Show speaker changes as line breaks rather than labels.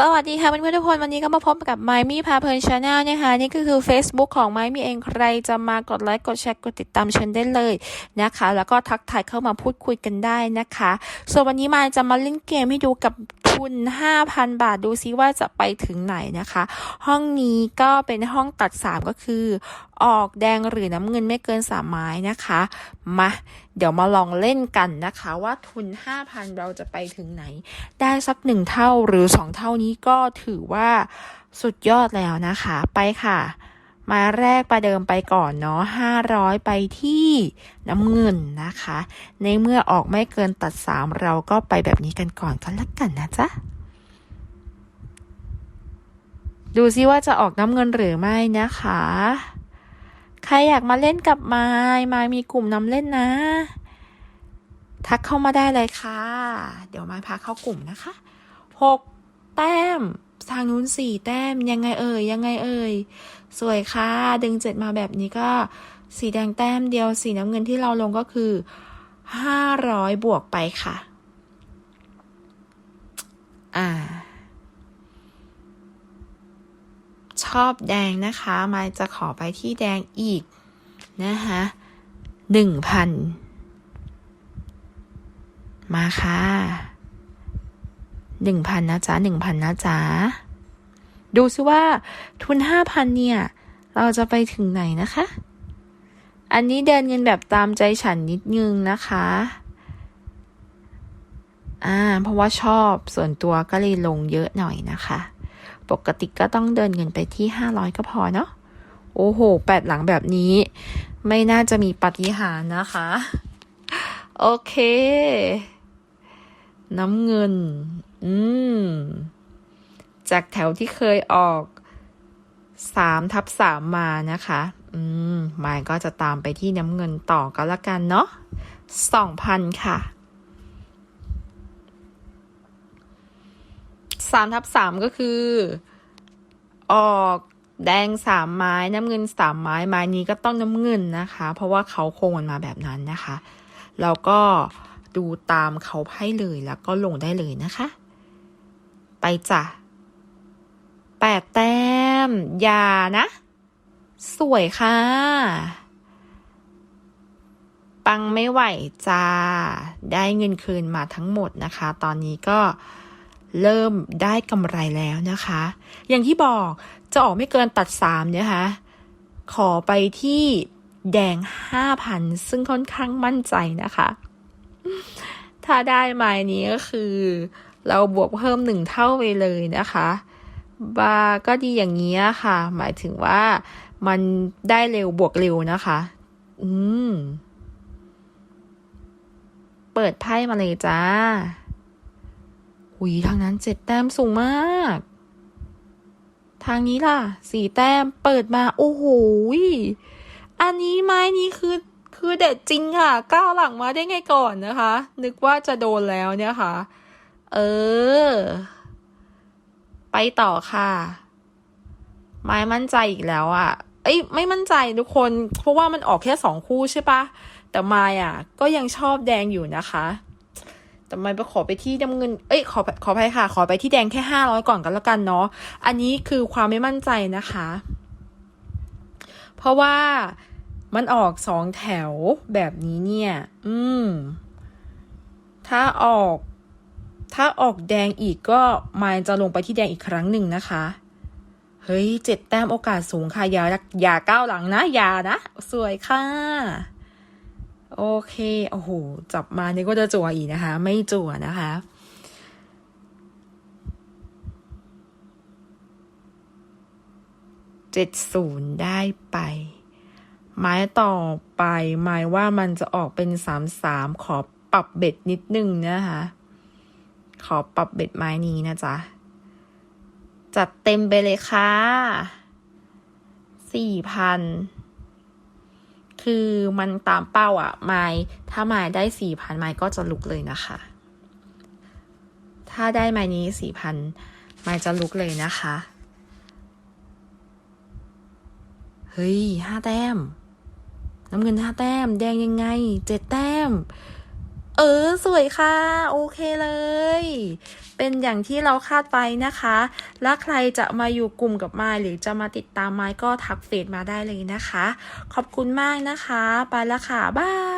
สวัสดีค่ะเพื่อนๆทุกคนวันนี้ก็มาพบกับไมมี่พาเพลินชาแนลนะคะนี่ก็คือ Facebook ของไมมี่เองใครจะมากดไลค์กดแชร์กดติดตามฉันได้เลยนะคะ แล้วก็ทักทายเข้ามาพูดคุยกันได้นะคะ ส่วนวันนี้มายจะมาเล่นเกมให้ดูกับ ทุน 5,000 บาทดูซิว่าจะไปถึงไหนนะคะ ห้องนี้ก็เป็นห้องตัด 3 ก็คือ ออกแดงหรือน้ำเงินไม่เกิน3ไม้นะคะ มาเดี๋ยวมาลองเล่นกันนะคะ ว่าทุน 5,000 เราจะไปถึงไหน ได้สักหนึ่งเท่าหรือสองเท่านี้ก็ถือว่าสุดยอดแล้วนะคะ ไปค่ะ มาแรกประเดิมไปก่อนเนาะห้าร้อยไปที่น้ำเงินนะคะ ในเมื่อออกไม่เกินตัดสามเราก็ไปแบบนี้กันก่อนก็แล้วกันนะจ๊ะดูซิว่าจะออกน้ำเงินหรือไม่นะคะ ใครอยากมาเล่นกับไม้ไม้มีกลุ่มน้ำเล่นนะ ทักเข้ามาได้เลยค่ะ เดี๋ยวมาพาเข้ากลุ่มนะคะหกแต้ม ทางนู้นสี่แต้มยังไงเอ่ยยังไงเอ่ยสวยค่ะดึงเจ็ดมาแบบนี้ก็สีแดงแต้มเดียวสีน้ำเงินที่เราลงก็คือห้าร้อยบวกไปค่ะ อ่า ชอบแดงนะคะมาจะขอไปที่แดงอีกนะคะหนึ่งพันมาค่ะ หนึ่งพันนะจ๊ะหนึ่งพันนะจ๊ะดูซิว่าทุนห้าพันเนี่ย เราจะไปถึงไหนนะคะ อันนี้เดินเงินแบบตามใจฉันนิดนึงนะคะอ่าเพราะว่าชอบส่วนตัวก็เลยลงเยอะหน่อยนะคะ ปกติก็ต้องเดินเงินไปที่ห้าร้อยก็พอเนาะโอ้โหแปดหลังแบบนี้ ไม่น่าจะมีปฏิหารนะคะ โอเค น้ำเงิน อืม จากแถวที่เคยออกสามทับสามมานะคะ อืมมายก็จะตามไปที่น้ำเงินต่อก็แล้วกันเนาะสองพันค่ะสามทับสามก็คือ ออกแดงสามไม้ น้ำเงินสามไม้ ไม้นี้ก็ต้องน้ำเงินนะคะ เพราะว่าเขาโค้งมันมาแบบนั้นนะคะ แล้วก็ดูตามเขาไพ่เลยแล้วก็ลงได้เลยนะคะ ไปจ้ะแปดแต้มยานะ สวยค่ะ ปังไม่ไหวจ้า ได้เงินคืนมาทั้งหมดนะคะ ตอนนี้ก็เริ่มได้กำไรแล้วนะคะ อย่างที่บอกจะออกไม่เกินตัดสามเนะคะขอไปที่แดงห้าพันซึ่งค่อนข้างมั่นใจนะคะ ถ้าได้ไม้นี้ก็คือ เราบวกเพิ่มหนึ่งเท่าไปเลยนะคะบาร์ก็ดีอย่างนี้ค่ะ หมายถึงว่ามันได้เร็วบวกเร็วนะคะ อืม เปิดไพ่มาเลยจ้าหุยทางนั้นเจ็ดแต้มสูงมาก ทางนี้ล่ะสี่แต้มเปิดมา โอ้โหอันนี้ไม้นี้คือคือเด็ดจริงค่ะ ก้าวหลังมาได้ไงก่อนนะคะ นึกว่าจะโดนแล้วเนี่ยค่ะ เออ ไปต่อค่ะ ไม้มั่นใจอีกแล้วอะ่ะ เอ้ยไม่มั่นใจทุกคน เพราะว่ามันออกแค่สองคู่ใช่ปะ แต่ไม้อะ ก็ยังชอบแดงอยู่นะคะ แต่ไม้ไปขอไปที่น้ำเงิน เอ้ยขอขอไปค่ะ ขอไปที่แดงแค่ห้าร้อยก่อนกันแล้วกันเนาะ อันนี้คือความไม่มั่นใจนะคะ เพราะว่ามันออกสองแถวแบบนี้เนี่ย อืม ถ้าออก ถ้าออกแดงอีกก็มายจะลงไปที่แดงอีกครั้งหนึ่งนะคะ เฮ้ยเจ็ดแต้มโอกาสสูงค่ะ อย่าอย่าก้าวหลังนะ อย่านะ สวยค่ะ โอเค โอ้โห จับมานี่ก็จะจั่วอีกนะคะ ไม่จั่วนะคะเจ็ดศูนย์ได้ไปไม้ต่อไปหมายว่ามันจะออกเป็นสามสามขอปรับเบ็ดนิดนึงนะคะ ขอปรับเบ็ดไม้นี้นะจ๊ะ จัดเต็มไปเลยค่ะสี่พันคือมันตามเป้าอะไม้ถ้าไม้ได้สี่พันไม้ก็จะลุกเลยนะคะ ถ้าได้ไม้นี้สี่พันไม้จะลุกเลยนะคะ เฮ้ยห้าแต้ม น้ำเงินห้าแต้ม แดงยังไงเจ็ดแต้ม เออ สวยค่ะ โอเคเลย เป็นอย่างที่เราคาดไปนะคะ และใครจะมาอยู่กลุ่มกับไมล์หรือจะมาติดตามไมล์ก็ทักเฟซมาได้เลยนะคะ ขอบคุณมากนะคะ ไปละค่ะ บาย